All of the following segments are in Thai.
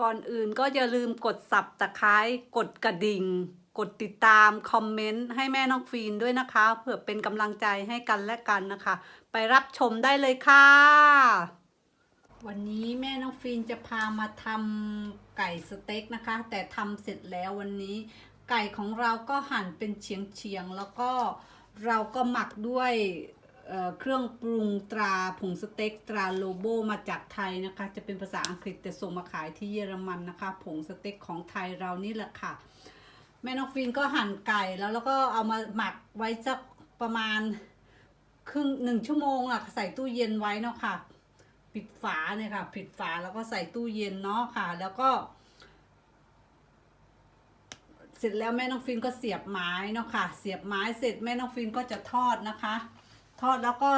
ก่อนอื่นก็อย่าลืมกดสับตะไคร้กดกระดิ่ง กดติดตาม คอมเมนต์ ให้แม่น้องฟีนด้วยนะคะ เพื่อเป็นกำลังใจให้กันและกันนะคะ ไปรับชมได้เลยค่ะ วันนี้แม่น้องฟีนจะพามาทำไก่สเต็กนะคะ แต่ทำเสร็จแล้ววันนี้ ไก่ของเราก็หั่นเป็นเฉียงๆแล้วก็เราก็หมักด้วย เเครื่องปรุงตราผงสเต็กตราโลโบมาจากไทยนะคะ จะเป็นภาษาอังกฤษแต่ส่งมาขายที่เยอรมันนะคะ ผงสเต็กของไทยเรานี่แหละค่ะ แม่น้องฟินก็หั่นไก่แล้วแล้วก็เอามาหมักไว้สักประมาณครึ่งหนึ่งชั่วโมงอะใส่ตู้เย็นไว้เนาะค่ะ ปิดฝาเนี่ยค่ะ ปิดฝาแล้วก็ใส่ตู้เย็นเนาะค่ะ แล้วก็ เสร็จแล้วแม่น้องฟินก็เสียบไม้เนาะค่ะ เสียบไม้เสร็จแม่น้องฟินก็จะทอดนะคะ ทอดแล้วก็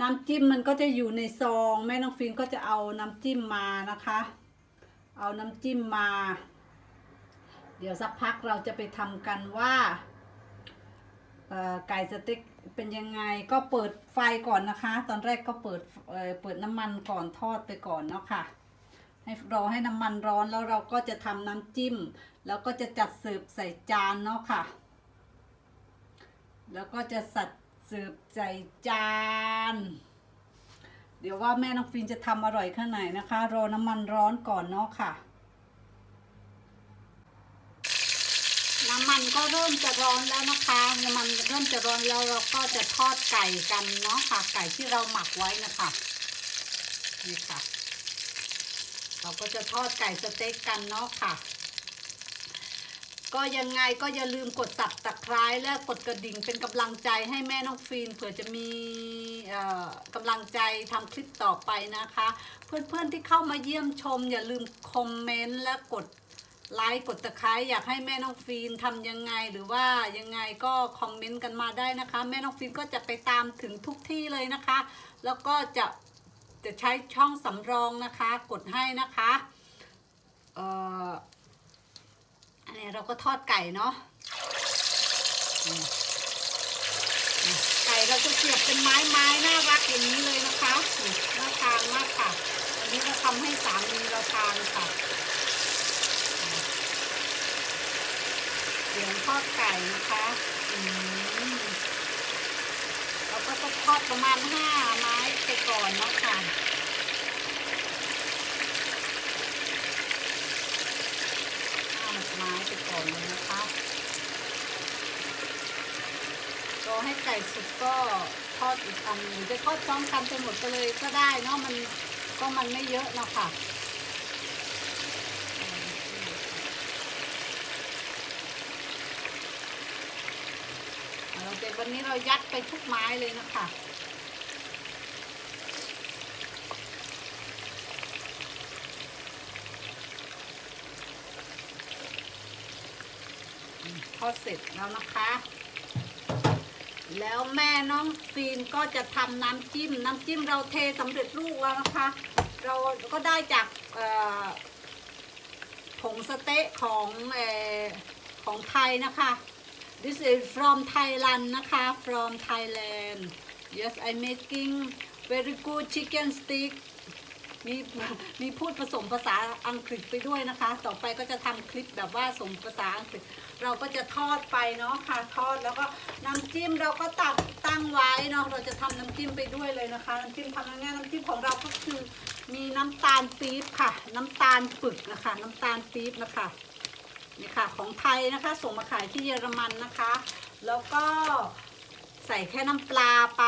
น้ำจิ้มมันก็จะอยู่ในซองแม่น้องฟินก็จะเอาน้ำจิ้มมานะคะ เอาน้ำจิ้มมา เดี๋ยวสักพักเราจะไปทำกันว่าไก่สเต็กเป็นยังไงก็เปิดไฟก่อนนะคะ ตอนแรกก็เปิดเเปิดน้ำมันก่อนทอดไปก่อนเนาะค่ะให้รอให้น้ำมันร้อนแล้วเราก็จะทำน้ำจิ้ม แล้วก็จะจัดเสิร์ฟใส่จานเนาะค่ะ แล้วก็จะสัด เสิร์ฟใส่จาน เดี๋ยวว่าแม่น้องฟินจะทำอร่อยแค่ไหนนะคะ รอน้ำมันร้อนก่อนเนาะค่ะ น้ำมันก็เริ่มจะร้อนแล้วนะคะ น้ำมันเริ่มจะร้อนแล้วเราก็จะทอดไก่กันเนาะค่ะ ไก่ที่เราหมักไว้นะคะ นี่ค่ะ เราก็จะทอดไก่สเต็กกันเนาะค่ะ ก็ยังไงก็อย่าลืมกดสับตะไคร้และกดกระดิ่งเป็นกำลังใจให้แม่น้องฟีนเผื่อจะมีเอ่อกำลังใจทำคลิปต่อไปนะคะ เพื่อนๆที่เข้ามาเยี่ยมชม อย่าลืมคอมเมนต์และกดไลค์กดตะไคร้อยากให้แม่น้องฟีนทำยังไงหรือว่ายังไงก็คอมเมนต์กันมาได้นะคะ แม่น้องฟีนก็จะไปตามถึงทุกที่เลยนะคะ แล้วก็จะจะใช้ช่องสำรองนะคะ กดให้นะคะเอ่อ อันนี้เราก็ทอดไก่เนาะไก่เราจะเสียบเป็นไม้ไม้น่ารักอย่างนี้เลยนะคะมน่าทานมากค่ะ อันนี้เราทำให้สามีเราทานค่ะเดี๋ยวทอดไก่นะคะอืมเราก็จะทอดประมาณห้าไม้ไปก่อนเนาะคะ ห้าไม้ไปก่อนเลยนะคะรอให้ไก่สุกก็ทอดอีกอันหรือจะทอดพร้อมกันจนหมดไปเลยก็ได้เนาะมันก็มันไม่เยอะเนาะค่ะเราจะวันนี้เรายัดไปทุกไม้เลยนะคะทอดเสร็จแล้วนะคะ แล้วแม่น้องฟีนก็จะทำน้ำจิ้ม น้ำจิ้มเราเทสำเร็จรูปแล้วนะคะ เราก็ได้จากผงสเต๊ะของอของไทยนะคะ this is from Thailand นะคะ from Thailand yes I'm making very good chicken stick มีมีพูดผสมภาษาอังกฤษไปด้วยนะคะ ต่อไปก็จะทำคลิปแบบว่าสมภาษาอังกฤษ เราก็จะทอดไปเนาะค่ะทอดแล้วก็น้ำจิ้มเราก็ตักตั้งไว้เนาะเราจะทำน้ำจิ้มไปด้วยเลยนะคะ น้ำจิ้มทำง่ายๆน้ำจิ้มของเราก็คือ มีน้ำตาลปี๊บค่ะ น้ำตาลปึกนะคะ น้ำตาลปี๊บนะคะนี่ค่ะของไทยนะคะ ส่งมาขายที่เยอรมันนะคะ แล้วก็ใส่แค่น้ำปลาไป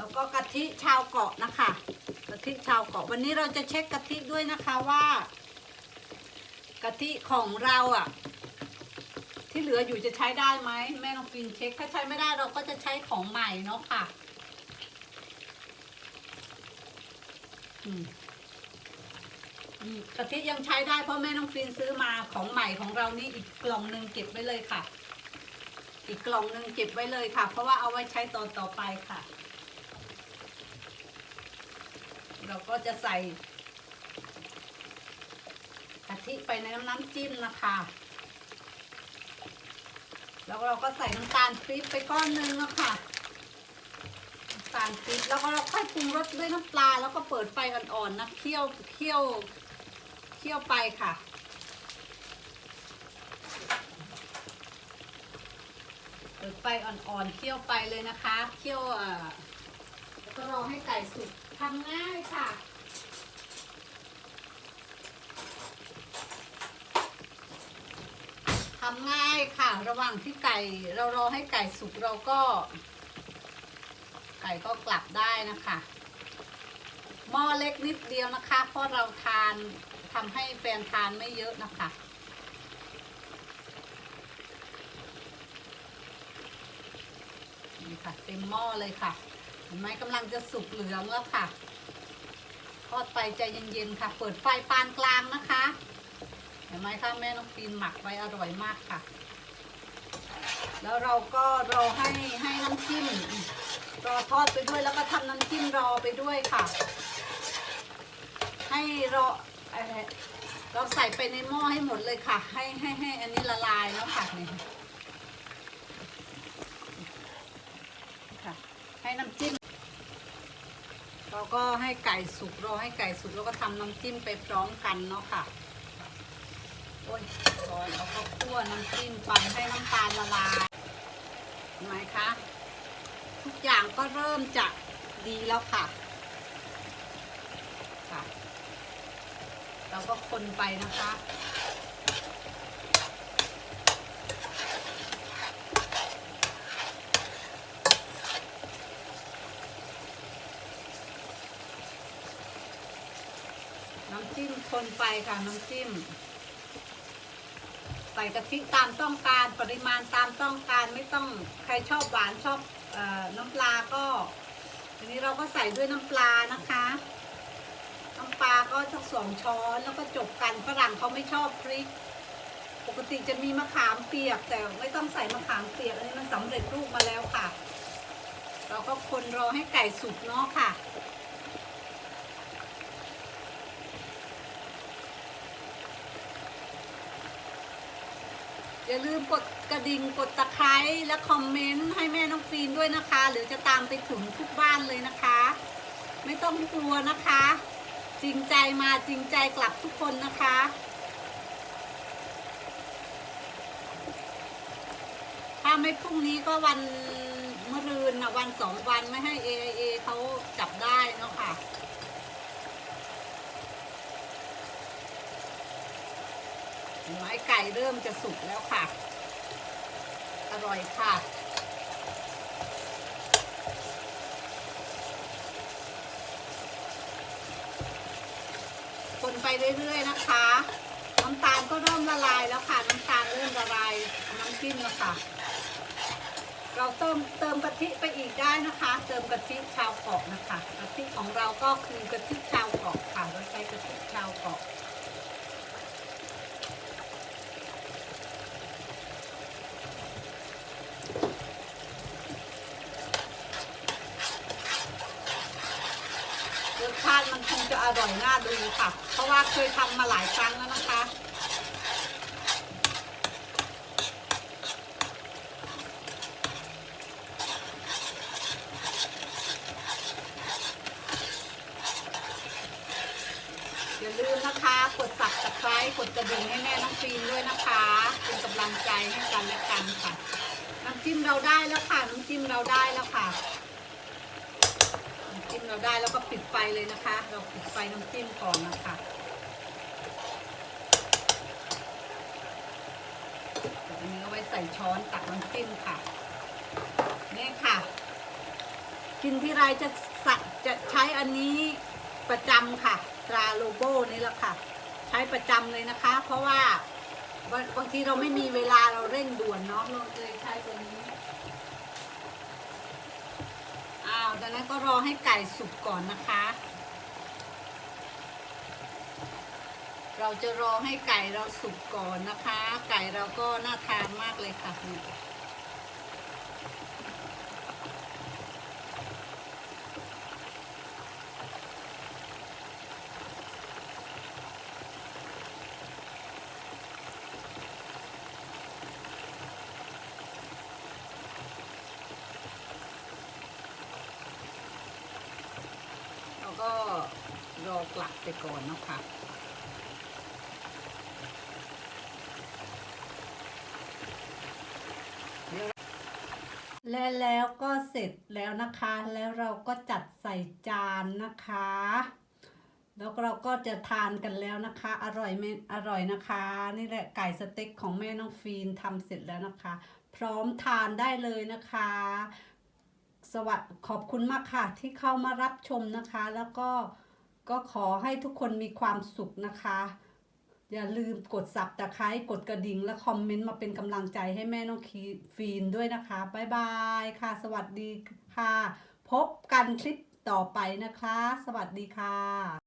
แล้วก็กะทิชาวเกาะนะคะกะทิชาวเกาะวันนี้เราจะเช็คกะทิด้วยนะคะว่ากะทิของเราอะ ที่เหลืออยู่จะใช้ได้ไหมแม่น้องฟินเช็คถ้าใช้ไม่ได้เราก็จะใช้ของใหม่เนาะค่ะกะทิยังใช้ได้เพราะแม่น้องฟินซื้อมาของใหม่ของเรานี่อีกกล่องหนึ่งเก็บไว้เลยค่ะ อีกกล่องหนึ่งเก็บไว้เลยค่ะ เพราะว่าเอาไว้ใช้ตอนต่อไปค่ะ เราก็จะใส่กะทิไปในน้ำน้ำจิ้มนะคะ แล้วเราก็ใส่น้ำตาลปี๊บไปก้อนหนึงแล้วค่ะน้ำตาลปี๊บแล้วก็เราค่อยปรุงรสด้วยน้ำปลา แล้วก็เปิดไฟอ่อนๆนะเคี่ยวเคี่ยวเคี่ยวไปค่ะเปิดไฟอ่อนๆเคี่ยวไปเลยนะคะ เคี่ยวอ่าแล้วก็รอให้ไก่สุก ทำง่ายค่ะ ทำง่ายค่ะ ระหว่างที่ไก่เรารอให้ไก่สุกเราก็ ไก่ก็กลับได้นะคะหม้อเล็กนิดเดียวนะคะ เพราะเราทานทำให้แฟนทานไม่เยอะนะคะนี่ค่ะเต็มหม้อเลยค่ะ ห็นไหมกำลังจะสุกเหลืองแล้วค่ะ ทอดไปใจเย็นๆค่ะ เปิดไฟปานกลางนะคะ เห็นไหมคะแม่น้องปีนหมักไว้อร่อยมากค่ะ แล้วเราก็รอให้ให้น้ำจิ้มรอทอดไปด้วยแล้วก็ทำน้ำจิ้มรอไปด้วยค่ะ ให้รอเอ่อเราใส่ไปในหม้อให้หมดเลยค่ะ ให้ให้ให้อันนี้ละลายแล้วค่ะนี่ค่ะ ให้น้ำจิ้ม เราก็ให้ไก่สุกรอให้ไก่สุกแล้วก็ทำน้ำจิ้มไปพร้อมกันเนาะค่ะโอ้ยก่อนเราก็คั่วน้ำจิ้มไปให้น้ำตาลละลายเห็นไหมคะทุกอย่างก็เริ่มจะดีแล้วค่ะค่ะ เราก็คนไปนะคะ น้ำจิ้มคนไปค่ะน้ำจิ้มใส่กะทิตามต้องการปริมาณตามต้องการไม่ต้องใครชอบหวานชอบออน้ำปลาก็ทีนี้เราก็ใส่ด้วยน้ำปลานะคะ น้ำปลาก็สักสองช้อนแล้วก็จบกันฝรั่งเขาไม่ชอบพริก ปกติจะมีมะขามเปียก แต่ไม่ต้องใส่มะขามเปียกอันนี้มันสำเร็จรูปมาแล้วค่ะ เราก็คนรอให้ไก่สุกเนาะค่ะ อย่าลืมกดกระดิ่งกดตะไคร้และคอมเมนต์ให้แม่น้องฟีนด้วยนะคะหรือจะตามไปถึงทุกบ้านเลยนะคะ ไม่ต้องกลัวนะคะ จริงใจมาจริงใจกลับทุกคนนะคะถ้าไม่พรุ่งนี้ก็วันมะรืนนะวันสองวันไม่ให้ AIA เขาจับได้เนาะค่ะ ห็นไหมไก่เริ่มจะสุกแล้วค่ะ อร่อยค่ะ คนไปเรื่อยๆนะคะ น้ำตาลก็เริ่มละลายแล้วค่ะ น้ำตาลเริ่มละลายน้ำจิ้มแล้วค่ะ เราเติมเติมกะทิไปอีกได้นะคะ เติมกะทิชาวเกาะนะคะ กะทิของเราก็คือกะทิชาวเกาะค่ะเราใช้กะทิชาวเกาะ รสชา ติมันคงจะอร่อยน่าดูค่ะ เพราะว่าเคยทำมาหลายครั้งแล้วนะคะอย่าลืมนะคะ กดสับตะไคร้กดกระดิ่งให้แม่น้องฟีนด้วยนะคะ เป็นกำลังใจให้กันและกันค่ะ น้ำจิ้มเราได้แล้วค่ะ น้ำจิ้มเราได้แล้วค่ะ จิ้มเราได้แล้วก็ปิดไฟเลยนะคะ เราปิดไฟน้ำจิ้มก่อนนะคะอันนี้เอาไว้ใส่ช้อนตักน้ำจิ้มค่ะนี่ค่ะ กินที่ไรจะสัจะใช้อันนี้ประจำค่ะตราโลโบนี่แหละค่ะ ใช้ประจำเลยนะคะ เพราะว่าบางทีเราไม่มีเวลาเราเร่งด่วนเนาะเราเลยใช้ตัวนี้ อ้ากนั้นก็รอให้ไก่สุกก่อนนะคะ เราจะรอให้ไก่เราสุกก่อนนะคะ ไก่เราก็น่าทานมากเลยค่ะ ก่อนเนาะค่ะและแล้วก็เสร็จแล้วนะคะ แล้วเราก็จัดใส่จานนะคะ แล้วเราก็จะทานกันแล้วนะคะ อร่อยไหมอร่อยนะคะ นี่แหละไก่สเต็กของแม่น้องฟีนทำเสร็จแล้วนะคะ พร้อมทานได้เลยนะคะ สวัสดีขอบคุณมากค่ะที่เข้ามารับชมนะคะ แล้วก็ ก็ขอให้ทุกคนมีความสุขนะคะ อย่าลืมกดสับตะไคร้กดกระดิ่ง และคอมเมนต์มาเป็นกำลังใจให้แม่น้องคีฟีนด้วยนะคะบ๊ายบายค่ะ สวัสดีค่ะ พบกันคลิปต่อไปนะคะ สวัสดีค่ะ